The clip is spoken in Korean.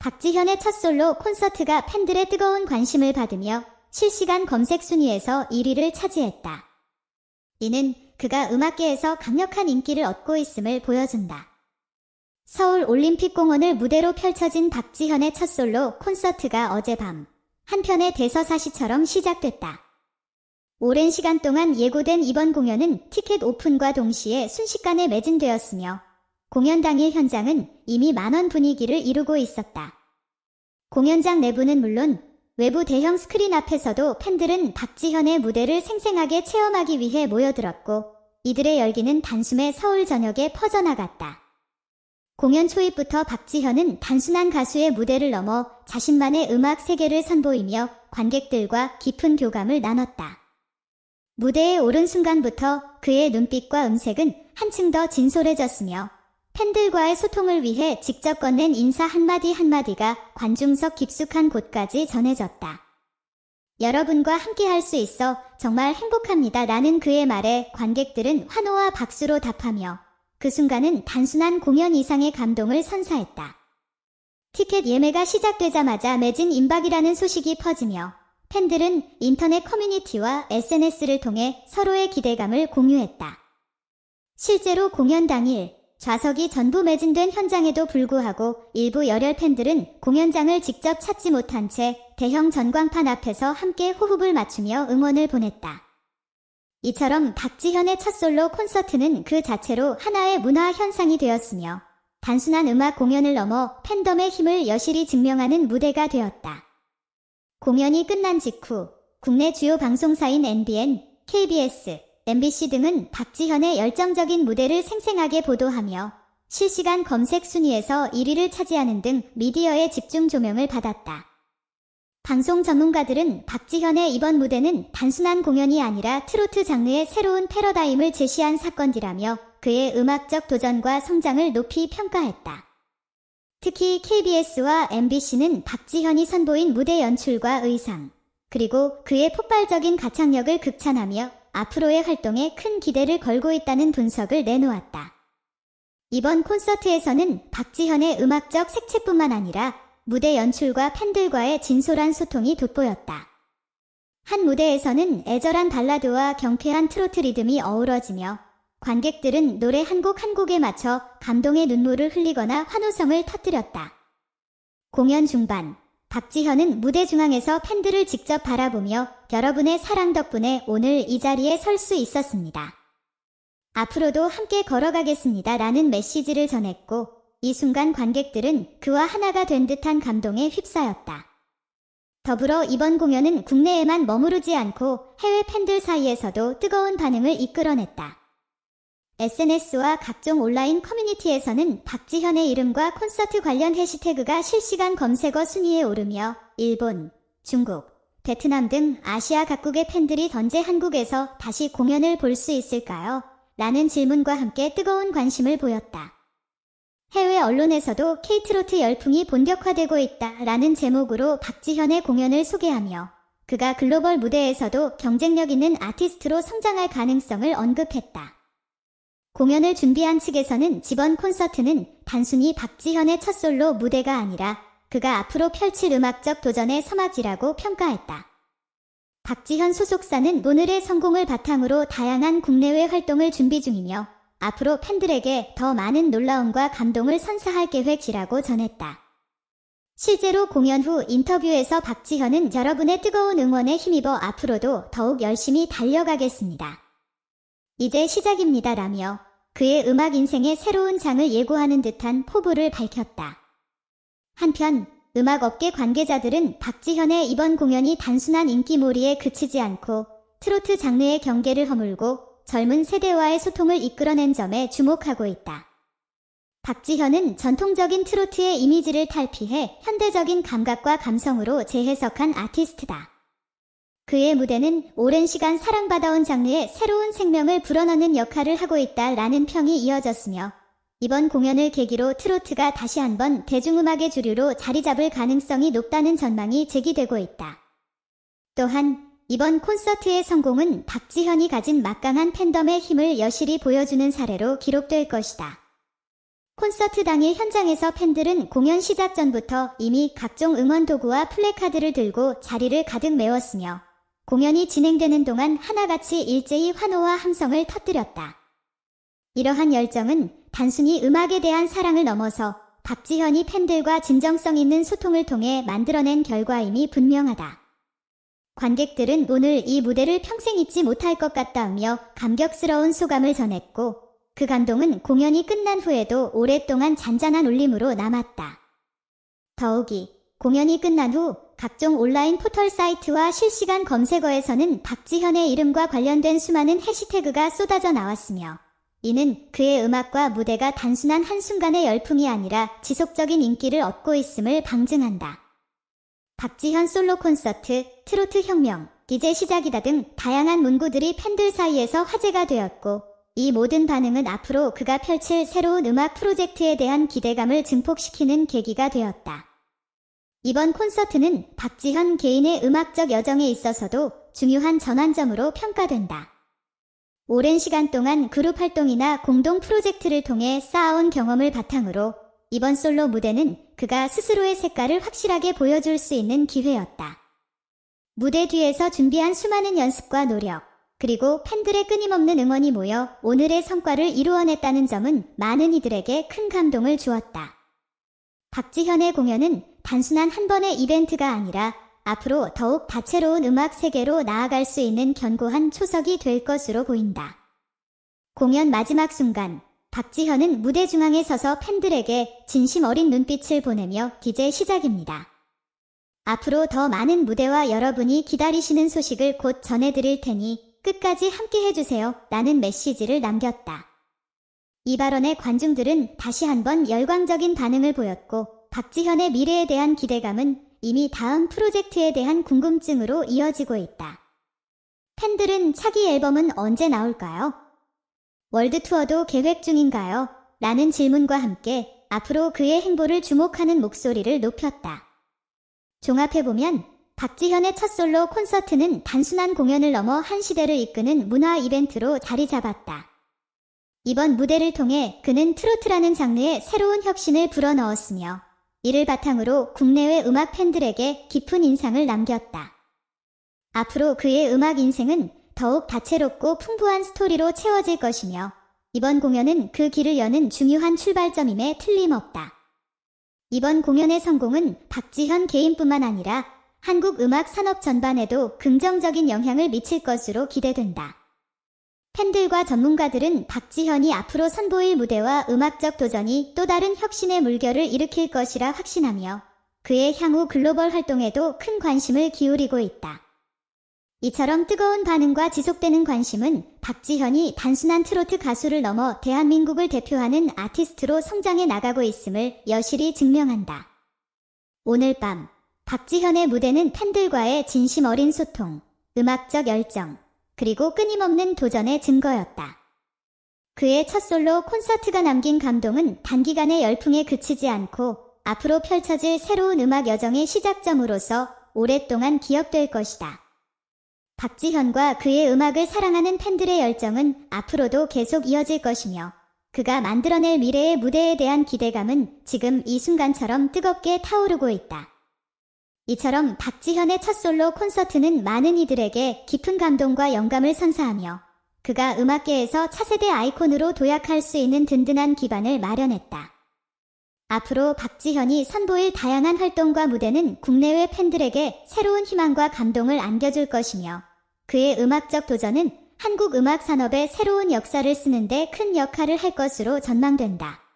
박지현의 첫 솔로 콘서트가 팬들의 뜨거운 관심을 받으며 실시간 검색 순위에서 1위를 차지했다. 이는 그가 음악계에서 강력한 인기를 얻고 있음을 보여준다. 서울 올림픽공원을 무대로 펼쳐진 박지현의 첫 솔로 콘서트가 어젯밤 한편의 대서사시처럼 시작됐다. 오랜 시간 동안 예고된 이번 공연은 티켓 오픈과 동시에 순식간에 매진되었으며 공연 당일 현장은 이미 만원 분위기를 이루고 있었다. 공연장 내부는 물론 외부 대형 스크린 앞에서도 팬들은 박지현의 무대를 생생하게 체험하기 위해 모여들었고 이들의 열기는 단숨에 서울 전역에 퍼져나갔다. 공연 초입부터 박지현은 단순한 가수의 무대를 넘어 자신만의 음악 세계를 선보이며 관객들과 깊은 교감을 나눴다. 무대에 오른 순간부터 그의 눈빛과 음색은 한층 더 진솔해졌으며 팬들과의 소통을 위해 직접 건넨 인사 한마디 한마디가 관중석 깊숙한 곳까지 전해졌다. 여러분과 함께 할 수 있어 정말 행복합니다. 라는 그의 말에 관객들은 환호와 박수로 답하며 그 순간은 단순한 공연 이상의 감동을 선사했다. 티켓 예매가 시작되자마자 매진 임박이라는 소식이 퍼지며 팬들은 인터넷 커뮤니티와 SNS를 통해 서로의 기대감을 공유했다. 실제로 공연 당일 좌석이 전부 매진된 현장에도 불구하고 일부 열혈 팬들은 공연장을 직접 찾지 못한 채 대형 전광판 앞에서 함께 호흡을 맞추며 응원을 보냈다. 이처럼 박지현의 첫 솔로 콘서트는 그 자체로 하나의 문화 현상이 되었으며 단순한 음악 공연을 넘어 팬덤의 힘을 여실히 증명하는 무대가 되었다. 공연이 끝난 직후 국내 주요 방송사인 NBN, KBS, MBC 등은 박지현의 열정적인 무대를 생생하게 보도하며 실시간 검색 순위에서 1위를 차지하는 등 미디어의 집중 조명을 받았다. 방송 전문가들은 박지현의 이번 무대는 단순한 공연이 아니라 트로트 장르의 새로운 패러다임을 제시한 사건이라며 그의 음악적 도전과 성장을 높이 평가했다. 특히 KBS와 MBC는 박지현이 선보인 무대 연출과 의상, 그리고 그의 폭발적인 가창력을 극찬하며 앞으로의 활동에 큰 기대를 걸고 있다는 분석을 내놓았다. 이번 콘서트에서는 박지현의 음악적 색채뿐만 아니라 무대 연출과 팬들과의 진솔한 소통이 돋보였다. 한 무대에서는 애절한 발라드와 경쾌한 트로트 리듬이 어우러지며 관객들은 노래 한 곡한 곡에 맞춰 감동의 눈물을 흘리거나 환호성을 터뜨렸다. 공연 중반, 박지현은 무대 중앙에서 팬들을 직접 바라보며 여러분의 사랑 덕분에 오늘 이 자리에 설 수 있었습니다. 앞으로도 함께 걸어가겠습니다. 라는 메시지를 전했고 이 순간 관객들은 그와 하나가 된 듯한 감동에 휩싸였다. 더불어 이번 공연은 국내에만 머무르지 않고 해외 팬들 사이에서도 뜨거운 반응을 이끌어냈다. SNS와 각종 온라인 커뮤니티에서는 박지현의 이름과 콘서트 관련 해시태그가 실시간 검색어 순위에 오르며 일본, 중국, 베트남 등 아시아 각국의 팬들이 던제 한국에서 다시 공연을 볼 수 있을까요? 라는 질문과 함께 뜨거운 관심을 보였다. 해외 언론에서도 K트로트 열풍이 본격화되고 있다 라는 제목으로 박지현의 공연을 소개하며 그가 글로벌 무대에서도 경쟁력 있는 아티스트로 성장할 가능성을 언급했다. 공연을 준비한 측에서는 지번 콘서트는 단순히 박지현의 첫 솔로 무대가 아니라 그가 앞으로 펼칠 음악적 도전의 서막지라고 평가했다. 박지현 소속사는 오늘의 성공을 바탕으로 다양한 국내외 활동을 준비 중이며 앞으로 팬들에게 더 많은 놀라움과 감동을 선사할 계획이라고 전했다. 실제로 공연 후 인터뷰에서 박지현은 여러분의 뜨거운 응원에 힘입어 앞으로도 더욱 열심히 달려가겠습니다. 이제 시작입니다 라며 그의 음악 인생의 새로운 장을 예고하는 듯한 포부를 밝혔다. 한편 음악 업계 관계자들은 박지현의 이번 공연이 단순한 인기몰이에 그치지 않고 트로트 장르의 경계를 허물고 젊은 세대와의 소통을 이끌어낸 점에 주목하고 있다. 박지현은 전통적인 트로트의 이미지를 탈피해 현대적인 감각과 감성으로 재해석한 아티스트다. 그의 무대는 오랜 시간 사랑받아온 장르에 새로운 생명을 불어넣는 역할을 하고 있다라는 평이 이어졌으며 이번 공연을 계기로 트로트가 다시 한번 대중음악의 주류로 자리 잡을 가능성이 높다는 전망이 제기되고 있다. 또한 이번 콘서트의 성공은 박지현이 가진 막강한 팬덤의 힘을 여실히 보여주는 사례로 기록될 것이다. 콘서트 당일 현장에서 팬들은 공연 시작 전부터 이미 각종 응원 도구와 플래카드를 들고 자리를 가득 메웠으며 공연이 진행되는 동안 하나같이 일제히 환호와 함성을 터뜨렸다. 이러한 열정은 단순히 음악에 대한 사랑을 넘어서 박지현이 팬들과 진정성 있는 소통을 통해 만들어낸 결과임이 분명하다. 관객들은 오늘 이 무대를 평생 잊지 못할 것 같다며 감격스러운 소감을 전했고 그 감동은 공연이 끝난 후에도 오랫동안 잔잔한 울림으로 남았다. 더욱이 공연이 끝난 후 각종 온라인 포털 사이트와 실시간 검색어에서는 박지현의 이름과 관련된 수많은 해시태그가 쏟아져 나왔으며 이는 그의 음악과 무대가 단순한 한순간의 열풍이 아니라 지속적인 인기를 얻고 있음을 방증한다. 박지현 솔로 콘서트, 트로트 혁명, 이제 시작이다 등 다양한 문구들이 팬들 사이에서 화제가 되었고 이 모든 반응은 앞으로 그가 펼칠 새로운 음악 프로젝트에 대한 기대감을 증폭시키는 계기가 되었다. 이번 콘서트는 박지현 개인의 음악적 여정에 있어서도 중요한 전환점으로 평가된다. 오랜 시간 동안 그룹 활동이나 공동 프로젝트를 통해 쌓아온 경험을 바탕으로 이번 솔로 무대는 그가 스스로의 색깔을 확실하게 보여줄 수 있는 기회였다. 무대 뒤에서 준비한 수많은 연습과 노력, 그리고 팬들의 끊임없는 응원이 모여 오늘의 성과를 이루어냈다는 점은 많은 이들에게 큰 감동을 주었다. 박지현의 공연은 단순한 한 번의 이벤트가 아니라 앞으로 더욱 다채로운 음악 세계로 나아갈 수 있는 견고한 초석이 될 것으로 보인다. 공연 마지막 순간, 박지현은 무대 중앙에 서서 팬들에게 진심 어린 눈빛을 보내며 기제 시작입니다. 앞으로 더 많은 무대와 여러분이 기다리시는 소식을 곧 전해드릴 테니 끝까지 함께 해주세요. 라는 메시지를 남겼다. 이 발언에 관중들은 다시 한번 열광적인 반응을 보였고 박지현의 미래에 대한 기대감은 이미 다음 프로젝트에 대한 궁금증으로 이어지고 있다. 팬들은 차기 앨범은 언제 나올까요? 월드 투어도 계획 중인가요? 라는 질문과 함께 앞으로 그의 행보를 주목하는 목소리를 높였다. 종합해보면 박지현의 첫 솔로 콘서트는 단순한 공연을 넘어 한 시대를 이끄는 문화 이벤트로 자리 잡았다. 이번 무대를 통해 그는 트로트라는 장르에 새로운 혁신을 불어넣었으며 이를 바탕으로 국내외 음악 팬들에게 깊은 인상을 남겼다. 앞으로 그의 음악 인생은 더욱 다채롭고 풍부한 스토리로 채워질 것이며 이번 공연은 그 길을 여는 중요한 출발점임에 틀림없다. 이번 공연의 성공은 박지현 개인뿐만 아니라 한국 음악 산업 전반에도 긍정적인 영향을 미칠 것으로 기대된다. 팬들과 전문가들은 박지현이 앞으로 선보일 무대와 음악적 도전이 또 다른 혁신의 물결을 일으킬 것이라 확신하며 그의 향후 글로벌 활동에도 큰 관심을 기울이고 있다. 이처럼 뜨거운 반응과 지속되는 관심은 박지현이 단순한 트로트 가수를 넘어 대한민국을 대표하는 아티스트로 성장해 나가고 있음을 여실히 증명한다. 오늘 밤 박지현의 무대는 팬들과의 진심 어린 소통, 음악적 열정, 그리고 끊임없는 도전의 증거였다. 그의 첫 솔로 콘서트가 남긴 감동은 단기간의 열풍에 그치지 않고 앞으로 펼쳐질 새로운 음악 여정의 시작점으로서 오랫동안 기억될 것이다. 박지현과 그의 음악을 사랑하는 팬들의 열정은 앞으로도 계속 이어질 것이며 그가 만들어낼 미래의 무대에 대한 기대감은 지금 이 순간처럼 뜨겁게 타오르고 있다. 이처럼 박지현의 첫 솔로 콘서트는 많은 이들에게 깊은 감동과 영감을 선사하며 그가 음악계에서 차세대 아이콘으로 도약할 수 있는 든든한 기반을 마련했다. 앞으로 박지현이 선보일 다양한 활동과 무대는 국내외 팬들에게 새로운 희망과 감동을 안겨줄 것이며 그의 음악적 도전은 한국 음악 산업의 새로운 역사를 쓰는데 큰 역할을 할 것으로 전망된다.